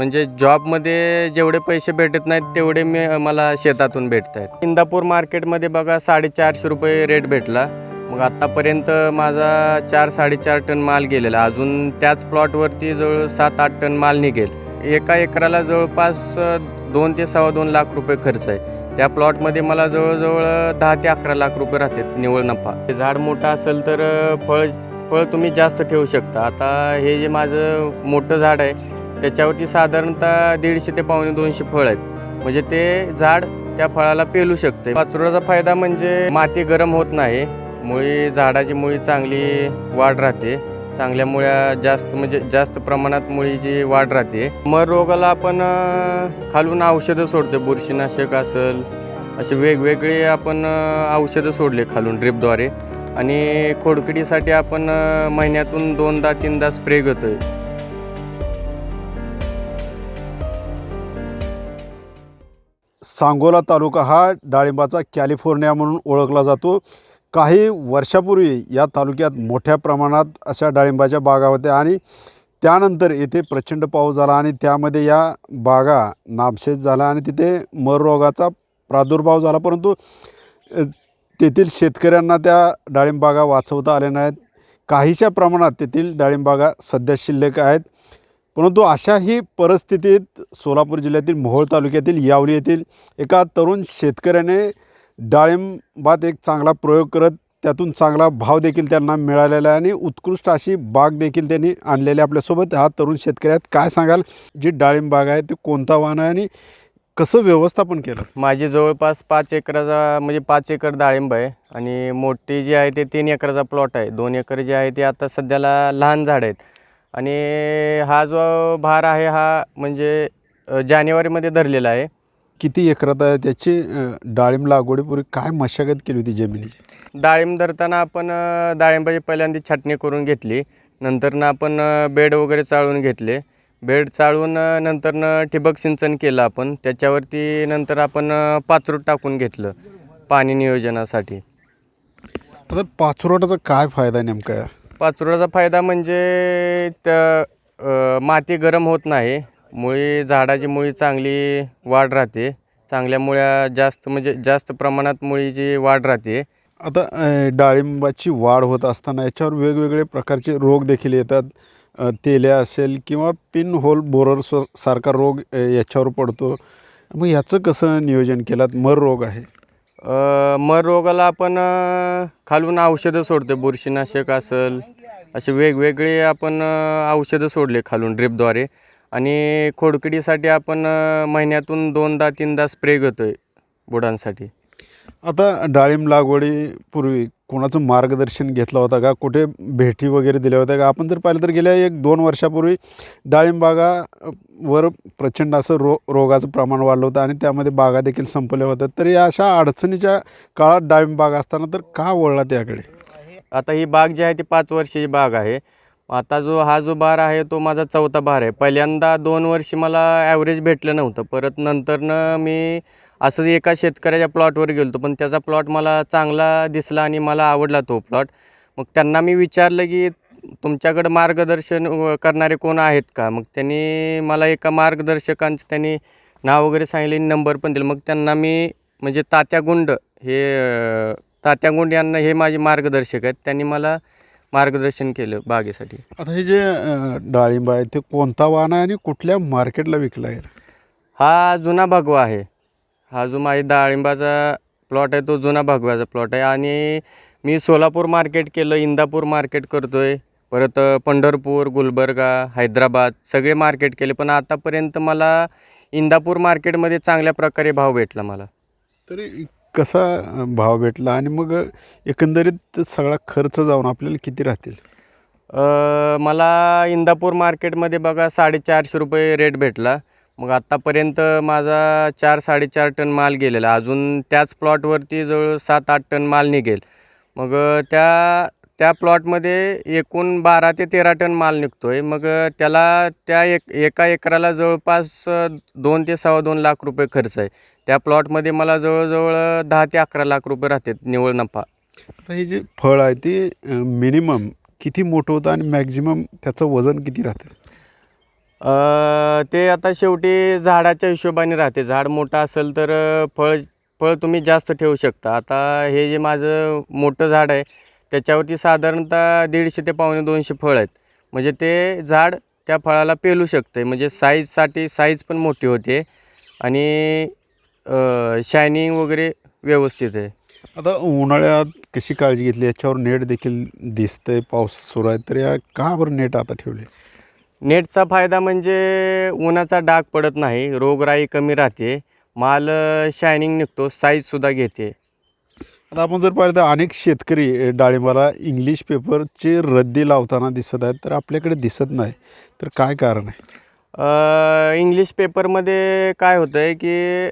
म्हणजे जॉबमध्ये जेवढे पैसे भेटत नाहीत तेवढे मी मला शेतातून भेटत आहेत. इंदापूर मार्केटमध्ये बघा साडेचारशे रुपये रेट भेटला. मग आत्तापर्यंत माझा चार साडेचार टन माल गेलेला. अजून त्याच प्लॉटवरती जवळ सात आठ टन माल निघेल. एका एकराला जवळपास दोन ते सव्वा दोन लाख रुपये खर्च आहे. त्या प्लॉटमध्ये मला जवळजवळ दहा ते अकरा लाख रुपये राहतात निव्वळ नफा. हे झाड मोठं असेल तर फळ फळ तुम्ही जास्त ठेवू शकता. आता हे जे माझं मोठं झाड आहे त्याच्यावरती साधारणतः दीडशे ते पावणे दोनशे फळ आहेत. म्हणजे ते झाड त्या फळाला पेलू शकते पाचुराचा फायदा म्हणजे माती गरम होत नाही. मुळी झाडाची मुळी चांगली वाढ राहते. चांगल्या मुळ्या जास्त म्हणजे जास्त प्रमाणात मुळीची वाढ राहते. मर रोगाला आपण खालून औषधं सोडतो बुरशीनाशक असेल असे वेगवेगळे आपण औषधं सोडले खालून ड्रिपद्वारे. आणि खोडकिडीसाठी आपण महिन्यातून दोनदा तीनदा स्प्रे घेतोय. सांगोला तालुका हा डाळिंबाचा कॅलिफोर्निया म्हणून ओळखला जातो. काही वर्षापूर्वी या तालुक्यात मोठ्या प्रमाणात अशा डाळिंबाच्या बागा होत्या आणि त्यानंतर येथे प्रचंड पाऊस झाला आणि त्यामध्ये या बागा नामशेष झाला आणि तिथे मररोगाचा प्रादुर्भाव झाला. परंतु तेथील शेतकऱ्यांना त्या डाळिंबागा वाचवता आल्या नाहीत. काहीशा प्रमाणात तेथील डाळिंबागा सध्या शिल्लक आहेत. परंतु अशाही परिस्थितीत सोलापूर जिल्ह्यातील मोहोळ तालुक्यातील यावली येथील एका तरुण शेतकऱ्याने डाळिंबात एक चांगला प्रयोग करत त्यातून चांगला भाव देखील त्यांना मिळालेला आहे आणि उत्कृष्ट अशी बाग देखील त्यांनी आणलेली आहे आपल्यासोबत. हा तरुण शेतकरी आहेत काय सांगाल? जी डाळिंब बाग आहे ते कोणता वाहन आहे आणि कसं व्यवस्थापन केलं? माझे जवळपास पाच एकराचा म्हणजे पाच एकर डाळिंब आहे आणि मोठी जी आहे ते तीन एकराचा प्लॉट आहे. दोन एकर जे आहे ते आता सध्याला लहान झाड आहेत. आणि हा जो भार आहे हा म्हणजे जानेवारीमध्ये धरलेला आहे. किती एकरात आहे? त्याची डाळिंब लागवडीपूर्वी काय मशागत केली होती जमिनीची? डाळिंब धरताना आपण डाळिंबाची पहिल्यांदा छाटणी करून घेतली. नंतरनं आपण बेड वगैरे चाळून घेतले. बेड चाळून नंतरनं ठिबक सिंचन केलं आपण. त्याच्यावरती नंतर आपण पाचरूट टाकून घेतलं पाणी नियोजनासाठी. आता पाचरोटाचा काय फायदा नेमका आहे फायदा म्हणजे त्या माती गरम होत नाही. मुळी झाडाची मुळी चांगली वाढ राहते. चांगल्या मुळ्या जास्त म्हणजे जास्त प्रमाणात मुळीची वाढ राहते. आता डाळिंबाची वाढ होत असताना याच्यावर वेगवेगळे प्रकारचे रोग देखील येतात. तेल्या असेल किंवा पिन होल बोरर सारखा रोग याच्यावर पडतो. मग याचं कसं नियोजन केलं? मर रोग आहे. मर रोगाला आपण खालून औषधं सोडतो बुरशीनाशक असेल असे वेगवेगळे आपण औषधं सोडले खालून ड्रिपद्वारे. आणि खोडकिडीसाठी आपण महिन्यातून दोनदा तीनदा स्प्रे घेतो आहे बुडांसाठी. आता डाळिंब लागवडीपूर्वी कोणाचं मार्गदर्शन घेतलं होतं का? कुठे भेटी वगैरे दिल्या होत्या का? आपण जर पाहिलं तर गेल्या एक दोन वर्षापूर्वी डाळिंबागावर वर प्रचंड असं रो रोगाचं प्रमाण वाढलं होतं आणि त्यामध्ये बागा देखील संपल्या होत्या. तर या अशा अडचणीच्या काळात डाळिंबाग असताना तर का वळला त्याकडे आता ही बाग जी आहे ती पाच वर्षाची बाग आहे. आता जो हा जो बार आहे तो माझा चौथा बार आहे. पहिल्यांदा दोन वर्षी मला ॲव्हरेज भेटलं नव्हतं. परत नंतरनं मी असं एका शेतकऱ्याच्या प्लॉटवर गेलो पण त्याचा प्लॉट मला चांगला दिसला आणि मला आवडला तो प्लॉट. मग त्यांना मी विचारलं की तुमच्याकडं मार्गदर्शन करणारे कोण आहेत का? मग त्यांनी मला एका मार्गदर्शकांचं त्यांनी नाव वगैरे सांगितले नंबर पण दिलं. मग त्यांना मी म्हणजे तात्या गुंड हे तात्या गुंड यांना हे माझे मार्गदर्शक आहेत. त्यांनी मला मार्गदर्शन केलं बागेसाठी. आता हे जे डाळिंब आहे ते कोणता वाहन आहे आणि कुठल्या मार्केटला विकला आहे हा जुना भगवा आहे. हा जो माझ्या डाळिंबाचा प्लॉट आहे तो जुना भगव्याचा प्लॉट आहे. आणि मी सोलापूर मार्केट केलं इंदापूर मार्केट करतो आहे परत पंढरपूर गुलबर्गा हैदराबाद सगळे मार्केट केले. पण आतापर्यंत मला इंदापूर मार्केटमध्ये चांगल्या प्रकारे भाव भेटला मला. तरी कसा भाव भेटला? आणि मग एकंदरीत सगळा खर्च जाऊन आपल्याला किती राहतील? मला इंदापूर मार्केटमध्ये बघा साडेचारशे रुपये रेट भेटला. मग आत्तापर्यंत माझा चार साडेचार टन माल गेलेला. अजून त्याच प्लॉटवरती जवळ सात आठ टन माल निघेल. मग त्या त्या प्लॉटमध्ये एकूण बारा ते तेरा टन माल निघतो आहे मग त्याला त्या एक एका एकराला जवळपास दोन ते सव्वा दोन लाख रुपये खर्च आहे. त्या प्लॉटमध्ये मला जवळजवळ दहा ते अकरा लाख रुपये राहतात निव्वळ नफा. आता हे जे फळ आहे ते मिनिमम किती मोठं होतं आणि मॅक्झिमम त्याचं वजन किती राहतं? अ, ते आता शेवटी झाडाच्या हिशोबाने राहते. झाड मोठं असेल तर अ, फळ फळ तुम्ही जास्त ठेवू शकता. आता हे जे माझं मोठं झाड आहे त्याच्यावरती साधारणतः दीडशे ते पावणे दोनशे फळ आहेत. म्हणजे ते झाड त्या फळाला पेलू शकते म्हणजे साईजसाठी साईज पण मोठी होते आणि शायनिंग वगैरे व्यवस्थित आहे. आता उन्हाळ्यात कशी काळजी घेतली? याच्यावर नेट देखील दिसतंय पाऊस सुरू आहे. तर या का बरं नेट आता ठेवले? नेटचा फायदा म्हणजे उन्हाचा डाग पडत नाही रोगराई कमी राहते माल शायनिंग निघतो साईजसुद्धा घेते. आता आपण जर पाहिलं तर अनेक शेतकरी डाळिंबाला इंग्लिश पेपरची रद्दी लावताना दिसत आहेत तर आपल्याकडे दिसत नाही. तर काय कारण आहे? इंग्लिश पेपरमध्ये काय होतं आहे की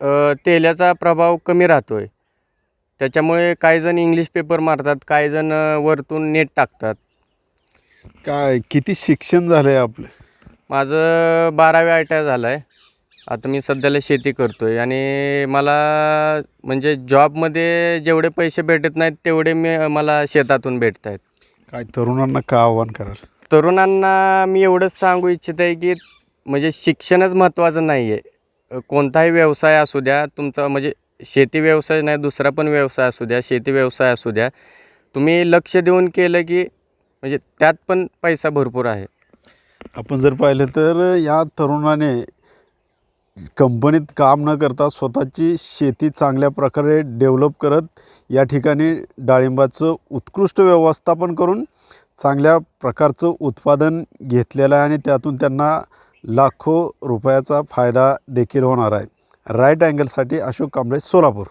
अ, तेलाचा प्रभाव कमी राहतो आहे त्याच्यामुळे काही जण इंग्लिश पेपर मारतात काही जण अ, वरतून नेट टाकतात. काय किती शिक्षण झालं आहे आपलं? माझं बारावी आय टी आय झालं आहे आता मी सध्याला शेती करतो आहे आणि मला म्हणजे जॉबमध्ये जेवढे पैसे भेटत नाहीत तेवढे मी मला शेतातून भेटत आहेत. काय तरुणांना का आव्हान कराल? तरुणांना मी एवढंच सांगू इच्छित आहे की म्हणजे शिक्षणच महत्त्वाचं नाही आहे कोणताही व्यवसाय असू द्या तुमचा म्हणजे शेती व्यवसाय नाही दुसरा पण व्यवसाय असू द्या शेती व्यवसाय असू द्या. तुम्ही लक्ष देऊन केलं की म्हणजे त्यात पण पैसा भरपूर आहे. आपण जर पाहिलं तर या तरुणाने कंपनीत काम न करता स्वतःची शेती चांगल्या प्रकारे डेव्हलप करत या ठिकाणी डाळिंबाचं उत्कृष्ट व्यवस्थापन करून चांगल्या प्रकारचं उत्पादन घेतलेलं आहे आणि त्यातून त्यांना लाखो रुपयाचा फायदा देखील होणार आहे. राईट अँगलसाठी अशोक कांबळे सोलापूर.